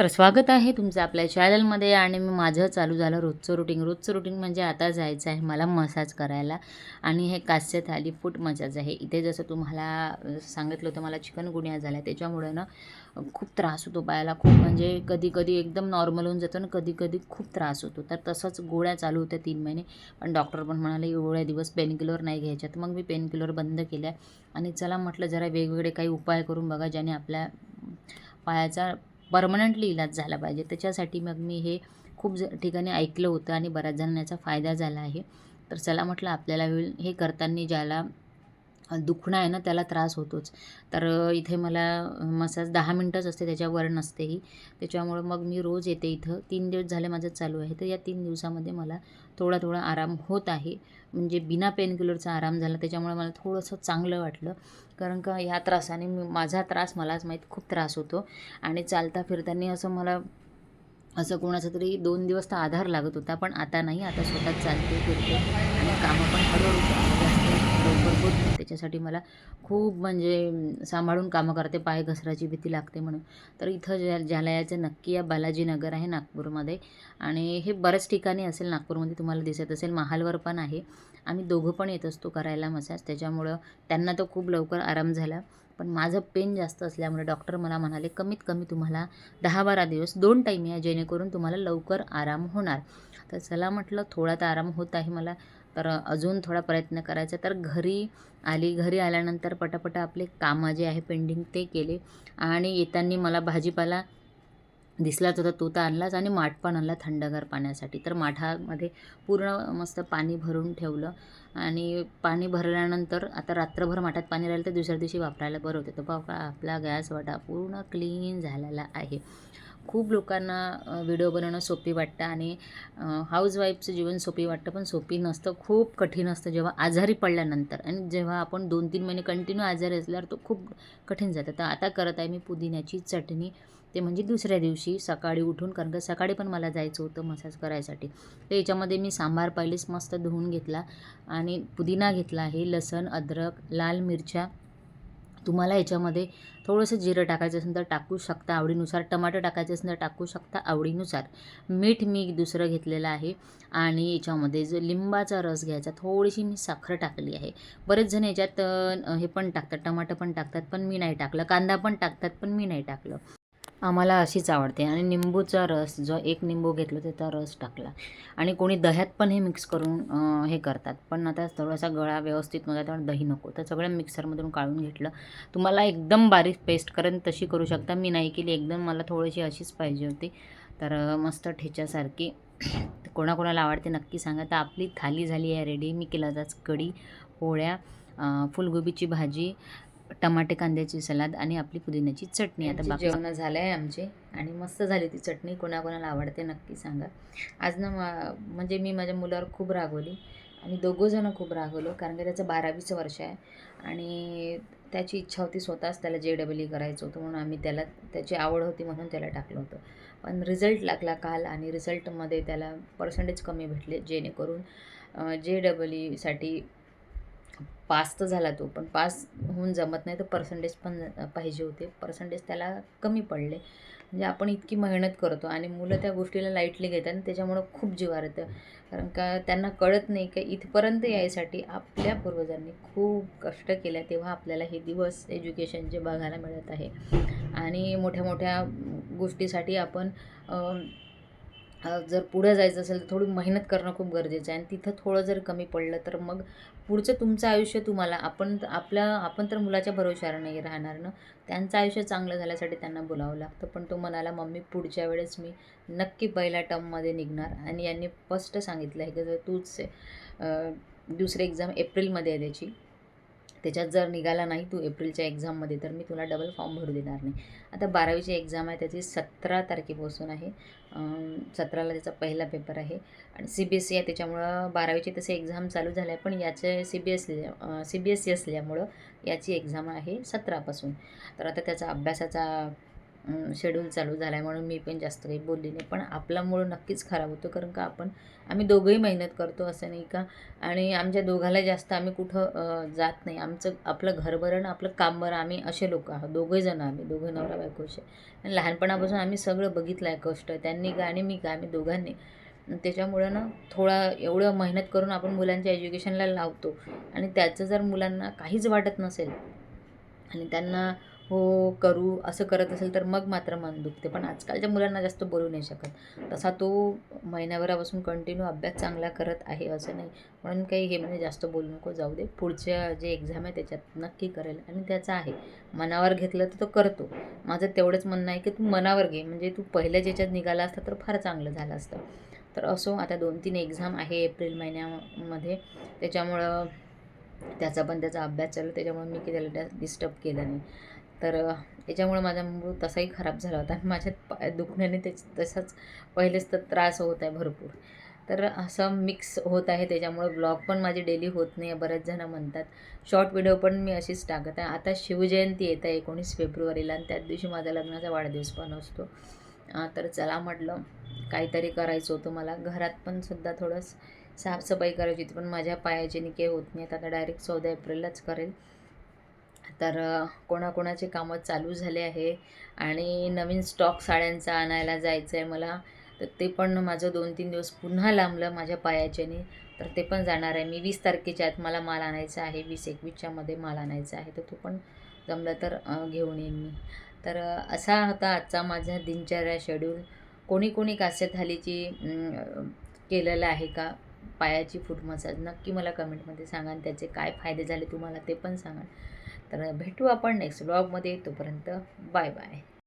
तर स्वागत आहे तुमचं आपल्या चॅनलमध्ये आणि मी माझं चालू झालं रोजचं रुटीन रोजचं रुटीन म्हणजे आता जायचं आहे मला मसाज करायला आणि हे कास्य थाली फूट मसाज आहे. इथे जसं तुम्हाला सांगितलं होतं मला चिकन गुन्हा झाला आहे त्याच्यामुळे ना खूप त्रास होतो पायाला खूप म्हणजे कधी कधी एकदम नॉर्मल होऊन जातं आणि कधी कधी खूप त्रास होतो. तर तसंच गोळ्या चालू होत्या तीन महिने. पण डॉक्टर पण म्हणाले एवढ्या दिवस पेनकिलर नाही घ्यायच्या तर मग मी पेनकिलर बंद केल्या. आणि चला म्हटलं जरा वेगवेगळे काही उपाय करून बघा ज्याने आपल्या पायाचा परमनंटली इलाज झाला पाहिजे. त्याच्यासाठी मग मी हे खूप ज ठिकाणी ऐकलं होतं आणि बऱ्याच जणांना याचा फायदा झाला आहे. तर चला म्हटलं आपल्याला वेळ हे करताना ज्याला दुखणं आहे ना त्याला त्रास होतोच. तर इथे मला मसाज दहा मिनटंच असते त्याच्यावर नसतेही. त्याच्यामुळं मग मी रोज येते इथं. तीन दिवस झाले माझं चालू आहे. तर या तीन दिवसामध्ये मला थोडा थोडा आराम होत आहे. म्हणजे बिना पेनकिलरचा आराम झाला त्याच्यामुळे मला थोडंसं चांगलं वाटलं. कारण का ह्या त्रासाने मी माझा त्रास मलाच माहीत खूप त्रास होतो. आणि चालता फिरताना असं मला असं कोणाचा तरी दोन दिवस तर आधार लागत होता. पण आता नाही. आता स्वतःच चालते फिरते आणि कामं पण हळूहळू जास्त लवकर होत नाही त्याच्यासाठी मला खूप म्हणजे सांभाळून कामं करते पाय घसराची भीती लागते म्हणून. तर इथं ज्या ज्याला यायचं नक्की या बालाजी नगर आहे नागपूरमध्ये. आणि हे बऱ्याच ठिकाणी असेल नागपूरमध्ये तुम्हाला दिसत असेल. महालवर पण आहे. आम्ही दोघं पण येत असतो करायला मसाज. त्याच्यामुळं त्यांना तर खूप लवकर आराम झाला. पण माझं पेन जास्त असल्यामुळे डॉक्टर मला म्हणाले कमीत कमी तुम्हाला दहा बारा दिवस दोन टाईम या जेणेकरून तुम्हाला लवकर आराम होणार. तर चला म्हटलं थोडा तर आराम होत आहे मला. तर अजून थोडा प्रयत्न करायचा तर घरी आली घरी आल्यानंतर पटापट आपले कामं जे आहे पेंडिंग ते केले. आणि येताना मला भाजीपाला दिसलाच होता तो तर आणलाच आणि माठ पण आणला थंडगार पाण्यासाठी. तर माठामध्ये पूर्ण मस्त पाणी भरून ठेवलं. आणि पाणी भरल्यानंतर आता रात्रभर माठात पाणी राहिलं तर दुसऱ्या दिवशी वापरायला बरं होतं. तर बघा आपला गॅस वाटा पूर्ण क्लीन झालेला आहे. खूप लोकांना व्हिडिओ बनवणं सोपी वाटतं आणि हाऊसवाईफचं जीवन सोपी वाटतं पण सोपी नसतं खूप कठीण असतं जेव्हा आजारी पडल्यानंतर. आणि जेव्हा आपण दोन तीन महिने कंटिन्यू आजारी असल्यावर तो खूप कठीण जातं. तर आता करत आहे मी पुदिन्याची चटणी. ते म्हणजे दुसऱ्या दिवशी सकाळी उठून कारण का सकाळी पण मला जायचं होतं मसाज करायसाठी. तर याच्यामध्ये मी सांबार पहिलेच मस्त धुवून घेतला आणि पुदिना घेतला आहे लसण अद्रक लाल मिरच्या तुम्हाला याच्यामध्ये थोडंसं जिरं टाकायचं असेल तर टाकू शकता आवडीनुसार टमाटर टाकायचं असेल तर टाकू शकता आवडीनुसार. मीठ मी दुसरं घेतलेलं आहे आणि याच्यामध्ये जो लिंबाचा रस घ्यायचा थोडीशी मी साखर टाकली आहे. बरेच जण याच्यात हे पण टाकतात टमाटर पण टाकतात पण मी नाही टाकलं. कांदा पण टाकतात पण मी नाही टाकलं. आम्हाला अशीच आवडते. आणि निंबूचा रस जो एक निंबू घेतलं त्याचा रस टाकला. आणि कोणी दह्यात पण हे मिक्स करून हे करतात. पण आता थोडासा गळा व्यवस्थित नव्हता त्यामुळे दही नको. तर सगळं मिक्सरमधून काढून घेतलं. तुम्हाला एकदम बारीक पेस्ट करेन तशी करू शकता. मी नाही केली. एकदम मला थोडीशी अशीच पाहिजे होती. तर मस्त ठेच्यासारखी. कोणाकोणाला आवडते नक्की सांगा. तर आपली थाली झाली आहे रेडी मी केला जाच कढी पोळ्या फुलगोबीची भाजी टमाटे कांद्याची सलाद आणि आपली पुदिन्याची चटणी. आता बाकी जेवण झालं आहे आमचे आणि मस्त झाली ती चटणी. कोणाकोणाला आवडते नक्की सांगा. आज ना मा- म्हणजे मी माझ्या मुलावर खूप रागवली आणि दोघंजणं खूप रागवलो कारण की त्याचं बारावीचं वर्ष आहे आणि त्याची इच्छा होती स्वतःच त्याला जे डबल ई करायचं होतं म्हणून आम्ही त्याला त्याची आवड होती म्हणून त्याला टाकलं होतं. पण रिझल्ट लागला काल आणि रिझल्टमध्ये त्याला पर्सेंटेज कमी भेटले जेणेकरून जे डबल ईसाठी पास तर झाला तो पण पास होऊन जमत नाही तर पर्सेंटेज पण पाहिजे होते. पर्सेंटेज त्याला कमी पडले. म्हणजे आपण इतकी मेहनत करतो आणि मुलं त्या गोष्टीला लाईटली घेतात आणि त्याच्यामुळं खूप जीवार येतं कारण का त्यांना कळत नाही का इथपर्यंत यायसाठी आपल्या पूर्वजांनी खूप कष्ट केल्या तेव्हा आपल्याला हे दिवस एज्युकेशनचे बघायला मिळत आहे. आणि मोठ्या मोठ्या गोष्टीसाठी आपण जर पुढं जायचं असेल तर थोडी मेहनत करणं खूप गरजेचं आहे. आणि तिथं थोडं जर कमी पडलं तर मग पुढचं तुमचं आयुष्य तुम्हाला आपण आपल्या आपण तर मुलाच्या भरोश्यावर नाही राहणार ना. त्यांचं आयुष्य चांगलं झाल्यासाठी त्यांना बोलावं लागतं पण तो म्हणाला मम्मी पुढच्या वेळेस मी नक्की पहिल्या टर्ममध्ये निघणार. आणि यांनी फर्स्ट सांगितलं आहे की जर तूच दुसरे दुसरी एक्झाम एप्रिलमध्ये आहे त्याची. त्याच्यात जर निघाला नाही तू एप्रिलच्या एक्झाममध्ये तर मी तुला डबल फॉर्म भरू देणार नाही. आता बारावीची एक्झाम आहे त्याची सतरा तारखेपासून आहे. सतराला त्याचा पहिला पेपर आहे. आणि सी बी एस सी आहे त्याच्यामुळं बारावीची तसे एक्झाम चालू झाल्या पण याचे C B S C B S C असल्यामुळं याची एक्झाम आहे सतरापासून. तर आता त्याचा अभ्यासाचा शेड्यूल चालू झाला आहे म्हणून मी पण जास्त काही बोलली नाही. पण आपला मूळ नक्कीच खराब होतो कारण का आपण आम्ही दोघंही मेहनत करतो असं नाही का? आणि आमच्या दोघाला जास्त आम्ही कुठं जात नाही. आमचं आपलं घर बरं आणि आपलं काम बरं आम्ही असे लोक आहोत. दोघेजणं जण आम्ही दोघं नवरा बायकोशे आणि लहानपणापासून आम्ही सगळं बघितलं आहे कष्ट त्यांनी का आणि मी का आम्ही दोघांनी. त्याच्यामुळं ना थोडा एवढं मेहनत करून आपण मुलांच्या एज्युकेशनला लावतो. आणि त्याचं जर मुलांना काहीच वाटत नसेल आणि त्यांना हो करू असं करत असेल तर मग मात्र मन दुखते. पण आजकालच्या मुलांना जास्त बोलू नाही शकत. तसा तो महिन्याभरापासून कंटिन्यू अभ्यास चांगला करत आहे असं नाही. म्हणून काही हे म्हणजे जास्त बोलू नको जाऊ दे. पुढच्या जे एक्झाम आहे त्याच्यात नक्की करेल आणि त्याचं आहे. मनावर घेतलं तर तो करतो. माझं तेवढंच म्हणणं आहे की तू मनावर घे. म्हणजे तू पहिल्या ज्याच्यात निघाला असता तर फार चांगलं झालं असतं. तर असो आता दोन तीन एक्झाम आहे एप्रिल महिन्यामध्ये. त्याच्यामुळं त्याचा पण त्याचा अभ्यास चालू त्याच्यामुळे मी की त्याला डिस्टर्ब केलं नाही. तर याच्यामुळे माझा मूड तसाही खराब झाला होता आणि माझ्या पाय दुखण्याने त्याच तसाच पहिलेच तर त्रास होत आहे भरपूर. तर असं मिक्स होत आहे त्याच्यामुळे ब्लॉग पण माझी डेली होत नाही बरेच जणं म्हणतात. शॉर्ट व्हिडिओ पण मी अशीच टाकत आहे. आता शिवजयंती येत आहे एकोणीस फेब्रुवारीला आणि त्याच दिवशी माझा लग्नाचा वाढदिवस पण असतो. तर चला म्हटलं काहीतरी करायचं होतं मला. घरात पण सुद्धा थोडंसं साफसफाई करायची होती पण माझ्या पायाचे निके होत नाहीत. आता डायरेक्ट चौदा एप्रिललाच करेल. तर कोणाकोणाचे कामं चालू झाले आहे आणि नवीन स्टॉक साड्यांचा आणायला जायचं आहे मला तर ते पण माझं दोन तीन दिवस पुन्हा लांबलं माझ्या पायाच्याने तर ते पण जाणार आहे. मी वीस तारखेच्या आत मला माल आणायचा आहे वीस एकवीसच्यामध्ये माल आणायचा आहे तर तो पण जमलं तर घेऊन येईन मी. तर असा होता आजचा माझा दिनचर्या शेड्यूल कोणी कोणी कास्य थालीची केलेलं आहे का? पायाची फूट मसाज नक्की मला कमेंटमध्ये सांगा आणि त्याचे काय फायदे झाले तुम्हाला ते पण सांगा. तर भेटू आपण नेक्स्ट ब्लॉगमध्ये तोपर्यंत बाय बाय